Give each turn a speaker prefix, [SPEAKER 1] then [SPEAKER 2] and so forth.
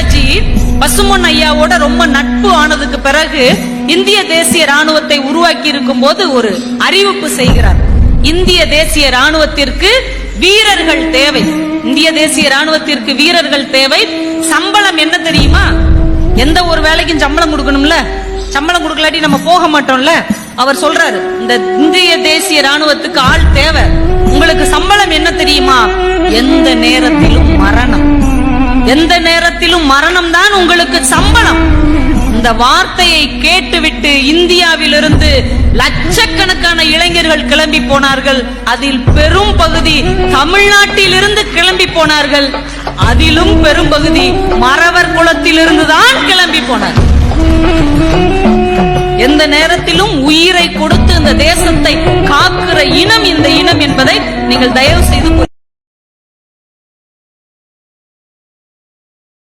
[SPEAKER 1] நேதாஜி பசுமன் ஐயாவோட ரொம்ப நட்பு ஆனதுக்கு பிறகு இந்திய தேசிய ராணுவத்தை உருவாக்கி இருக்கும் போது ஒரு அறிவிப்பு செய்கிறார். இந்திய தேசிய ராணுவத்திற்கு வீரர்கள் தேவை. இந்திய தேசிய ராணுவத்திற்கு வீரர்கள் தேவை. சம்பளம் என்ன தெரியுமா? எந்த ஒரு வேலைக்கும் சம்பளம் கொடுக்கணும்ல? சம்பளம் கொடுக்கலாட்டி நம்ம போக மாட்டோம்ல? அவர் சொல்றாரு இந்த இந்திய தேசிய ராணுவத்துக்கு ஆள் தேவை. உங்களுக்கு சம்பளம் என்ன தெரியுமா? எந்த நேரத்திலும் மரணம். எந்த நேரம் மரணம் தான் உங்களுக்கு சம்பளம். இந்த வார்த்தையை கேட்டுவிட்டு இந்தியாவிலிருந்து லட்சக்கணக்கான இளைஞர்கள் கிளம்பி போனார்கள். அதில் பெரும் பகுதி தமிழ்நாட்டில் இருந்து கிளம்பி போனார்கள். அதிலும் பெரும் பகுதி மறவர் குலத்திலிருந்து தான் கிளம்பி போனார். எந்த நேரத்திலும் உயிரை கொடுத்து இந்த தேசத்தை காக்கிற இனம் இந்த இனம் என்பதை நீங்கள் தயவு செய்து